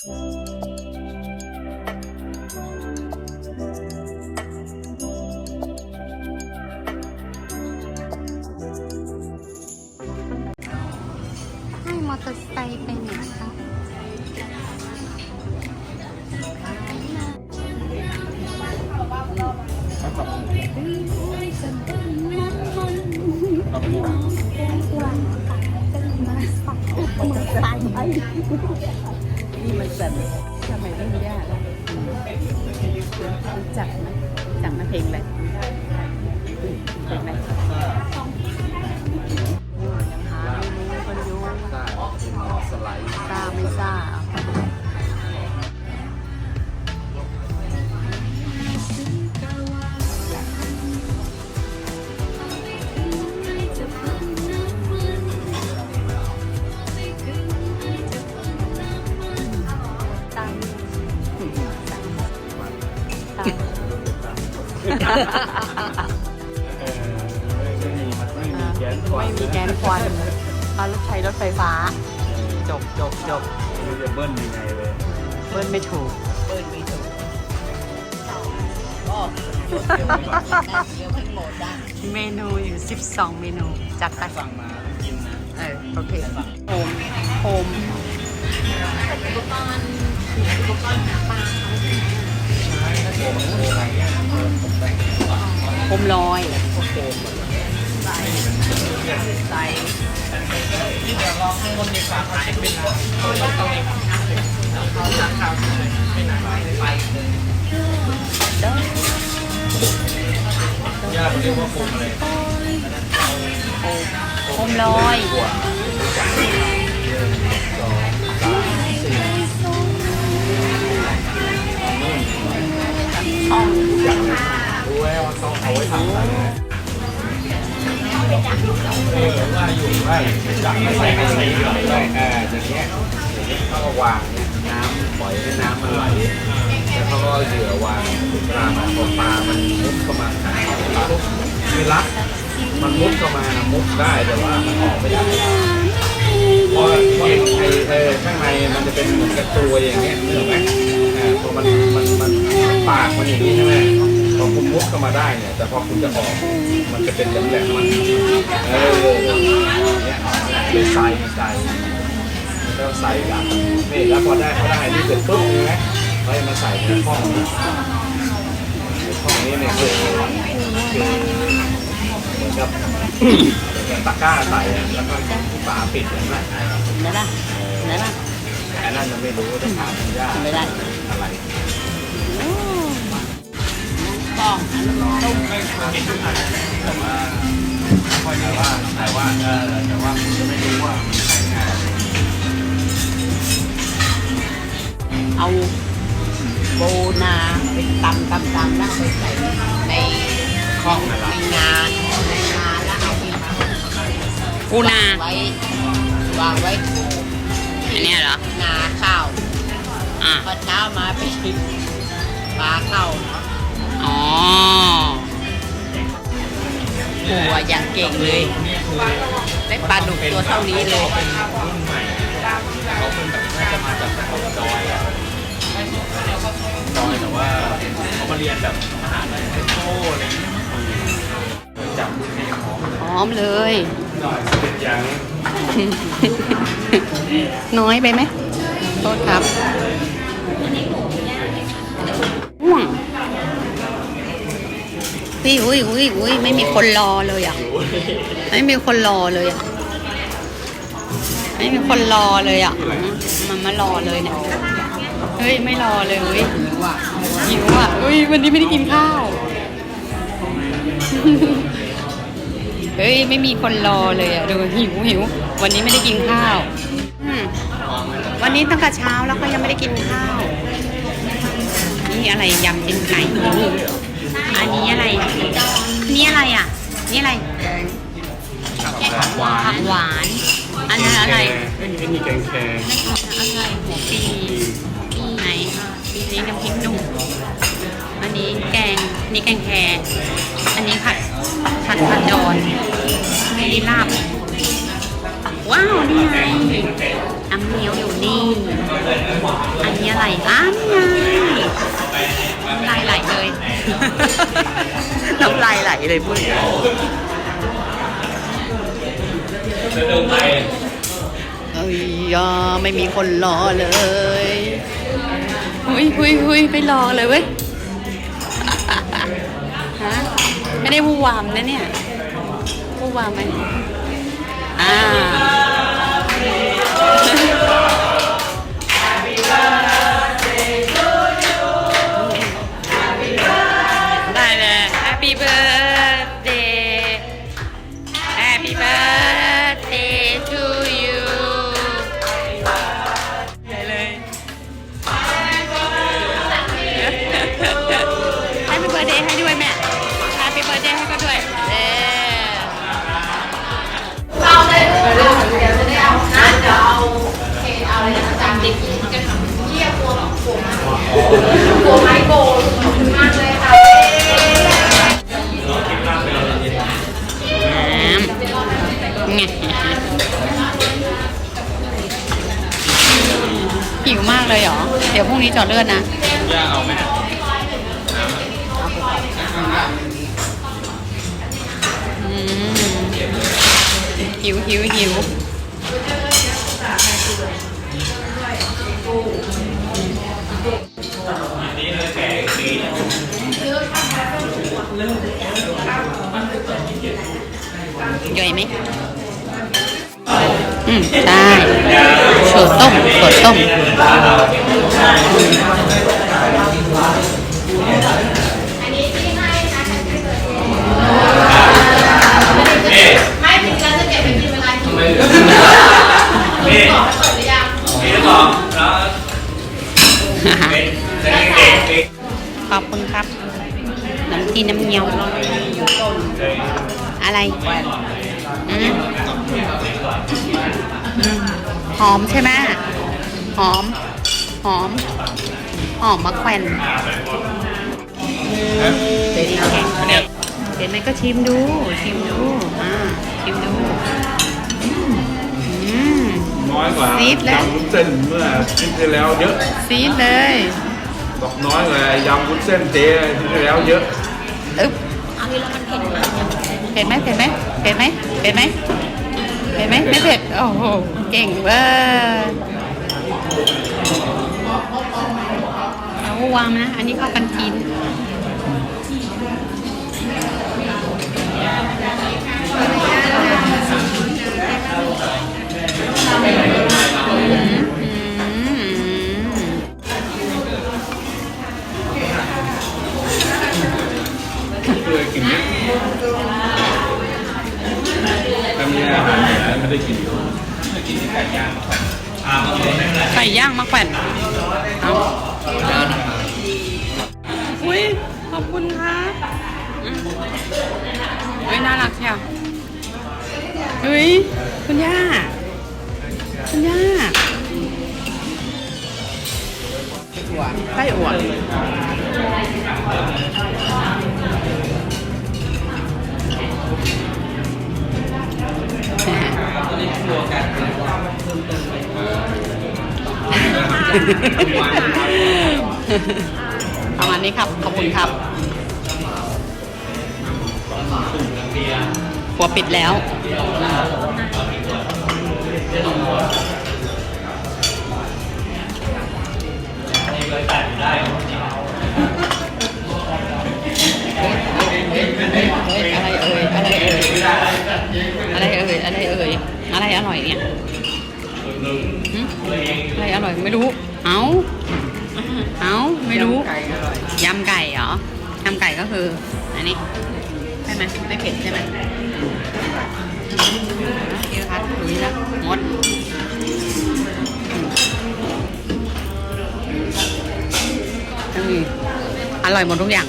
ให้มอเตอร์ไซค์ไปไหนคะนี่ มันสั่นทำไมไม่มีญากรู้จักไหมจักมาเพลงอะไรเพลงอะไร ไม่มีมันไม่มีแก๊สไม่มีแกนควันมารถใช้รถไฟฟ้า จบจบจบไม่รู้จะเบิ้ลยังไงเลยเบิ้ลไม่ถูกเปิดไม่ถูกก็เดียวเพิ่งโหลดได้เมนูอยู่ 12 เมนูจัดไปสั่งมาต้องกินนะเออโอเคโฮมโฮมโฮม ลอยใส่ที่เดี๋ยวลองข้างบนดีกว่าเอาเป็นเขาทางข่าวไม่นานไปเลยย่าเขาเรียกว่าโฟมอะไรโฮมลอยรู้ ไว้ว่าเขาเอาไว้ทำอะไรเออว่าอยู่ว่าจับไม่ใส่ไม่ใส่ด้วยเอออย่างเงี้ยอย่างเงี้ยเขาก็วางเนี่ยน้ำปล่อยให้น้ำมันไหลแล้วเขาก็เอเหยื่อวางปลามาพอปลามันมุดเข้ามาหาปลาคือรักมันมุดเข้ามามุดได้แต่ว่ามันออกไม่ได้เพราะเพราะไอเออข้างในมันจะเป็นเหมือนกับตัวอย่างเงี้ยนึกออกไหมอ่าพอมันมันมันปากมันอย่างนี้ใช่ไหม พอคุณมุดเข้ามาได้เนี่ย แต่พอคุณจะออก มันจะเป็นแหลมๆมันเออเนี่ยเป็นใส่ใส่แล้วใส่กันนี่แล้วพอได้เขาได้นี่เสร็จปุ๊บใช่ไหมเขาจะมาใส่ในข้องนี้ข้องนี้เนี่ยคือคือเหมือนกับเหมือนตะกร้าใส่แล้วก็ฝาปิดเห็นไหมเห็นไหมล่ะเห็นไหมล่ะอันนั้นยังไม่รู้จะถามคุณย่า ไม่ได้อะไรกล้องแต่ว่าแต่ว่าแต่ว่าเออแต่ว่าคุณจะไม่รู้ว่ามันใช้งานเอาโบนาไปตำตำตำแล้วไปใส่ในข้องในงานในงานแล้วเอาไปปูนา ไว้วางไว้อันเนี้ยเหรอ นาข้าวอะพอเช้ามาไปชิมปลาเข้า อ๋อหัวอย่างเก่งเลยได้ปลาดุกตัวเท่านี้เลย เป็นรุ่นใหม่เขาเป็นแบบน่าจะมาจากดอยอะดอยแต่ว่าเขามาเรียนแบบมหาลัยเซนโตอะไรอย่างเงี้ยจับเพลงของหอมเลยดอยเป็นยังน้อยไปไหมโทษครับห่วง อุ้ยอุ้ยอุ้ยอุ้ยไม่มีคนรอเลยอะ ไม่มีคนรอเลยอะ ไม่มีคนรอเลยอะ มันมารอเลยเนี่ย เฮ้ยไม่รอเลยเฮ้ยหิวอะเฮ้ยวันนี้ไม่ได้กินข้าว เฮ้ยไม่มีคนรอเลยอะดูหิวหิววันนี้ไม่ได้กินข้าวอืมวันนี้ตั้งแต่เช้าแล้วก็ยังไม่ได้กินข้าว นี่อะไรยำเป็นไก่ อันนี้อะไร นี่อะไรอะ นี่อะไรผักหวาผันกหวาน อันนั้นอะไร ไอ้นี่นี่แกงแครอะไรหัวปีไหนปีนี้น้ำพริกหนุ่ม อันนี้แกงนี่แกงแครอันนี้ผัดผัดผัดดอนอันนี้ลาบ ว้าวนี่ไงน้ำเงี้ยวอยู่นี่ อันอะไรอ้านี่ไง น้ำลายไหลเลย น้ำลายไหลเลยพูดเอ้ยยาไม่มีคนรอเลยหุยหุยหุยไปรอเลยเว้ย ฮะ ไม่ได้วูวามนะเนี่ยวูวามไหมอ่า เลยเหรอ เดี๋ยวพรุ่งนี้เจอดเลือดนะย่าเอาไหมอืมหิวหิวหิวย่อยไหม อืมใช่สูตรต้มสูตรต้มไม่ถึงกันจะเก็บไปกินเวลาหิวนี่บอกเปิดหรือยังนี่สองแล้วเป็นเด็กเด็กเด็กขอบคุณครับน้ำจีนน้ำเงี้ยวอะไร อมใช่ไหมหอม หอม หอมมะแขวนเดี๋ยวนี้แข็งเห็นไหมก็ชิมดู ชิมดูอ่าชิมดูอืมน้อยกว่าซีดแล้วยำวุ้นเส้นเมื่ออาทิตย์ที่แล้วเยอะซีดเลยบอกน้อยกว่ายำวุ้นเส้นเจ๊อาทิตย์ที่แล้วเยอะอึ๊บเผ็ดไหมเผ็ดไหมเผ็ดไหมเผ็ดไหม เผ็ดไหมไม่เผ็ด โอ้โห เก่งเว้ยเอาวางนะ อันนี้ข้ากันจีนอืมเคยกินเนี่ยถ้ามีอาหารเหนือ ไม่ได้กินอยู่กินที่ไก่ย่างอ่าเมื่อกี้ไม่เป็นไรไก่ย่างมะแขวนเอาอุ้ยขอบคุณครับอืมเฮ้ยน่ารักเชียวเฮ้ยคุณย่า คุณย่าไส้อั่ว ประมาณนี้ครับ ขอบคุณครับหัวปิดแล้วเฮ้ยอะไรเอ่ยอะไรเอ่ยอะไรเอ่ย อะไรเอ่ยอะไรอร่อยเนี่ยหึอะไรอร่อยไม่รู้ เอาเอาไม่รู้ยำไก่เหรอยำไก่ก็คือ อันนี้ใช่ไหมไม่เผ็ดใช่ไหมเคี่ยวทัดลุยแล้วงดอืมอร่อยหมดทุกอย่าง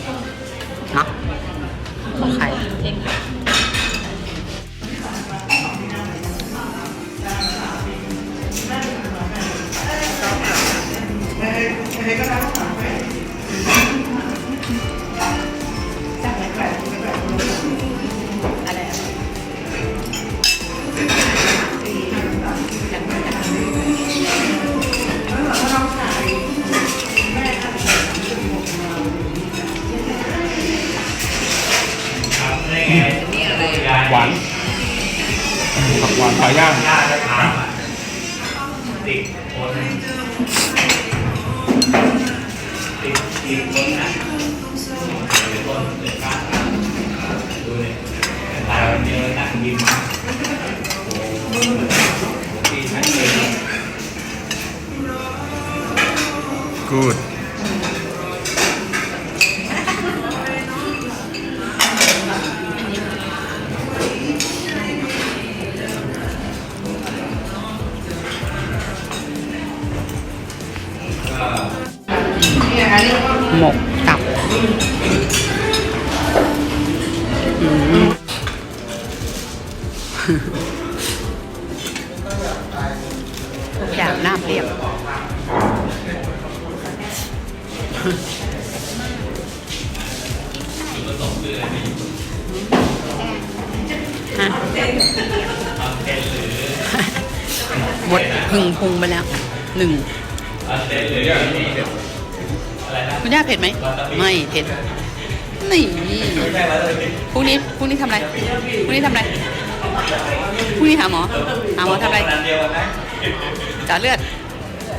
เนาะของใคร ใครก็ได้ต้องถามใครจากไหนแปลกไหนแปลกอะไรอะสีต่างๆจากไหนจากไหนแล้วเราก็ต้องใส่แม่ทำ หวานผักหวานปลาย่าง ติดคน นะเดี๋ยวต้นเดี๋ยวข้างดูเนี่ยตายเดียวหนักยิ้มที่ชัดเจนกู ทุกอย่างน่าเปรียบฮะหมดพึงพุงไปแล้วหนึ่งคุณย่าเผ็ดไหม ไม่เผ็ดนี่พรุ่งนี้พรุ่งนี้ทำอะไรพรุ่งนี้ทำอะไรพรุ่งนี้หาหมอหาหมอทำอะไร เดียวกันนะเจาะเลือด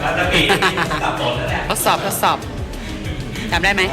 รัตมีสับสนแล้วเนี่ยทดสอบทดสอบจำได้ไหมเ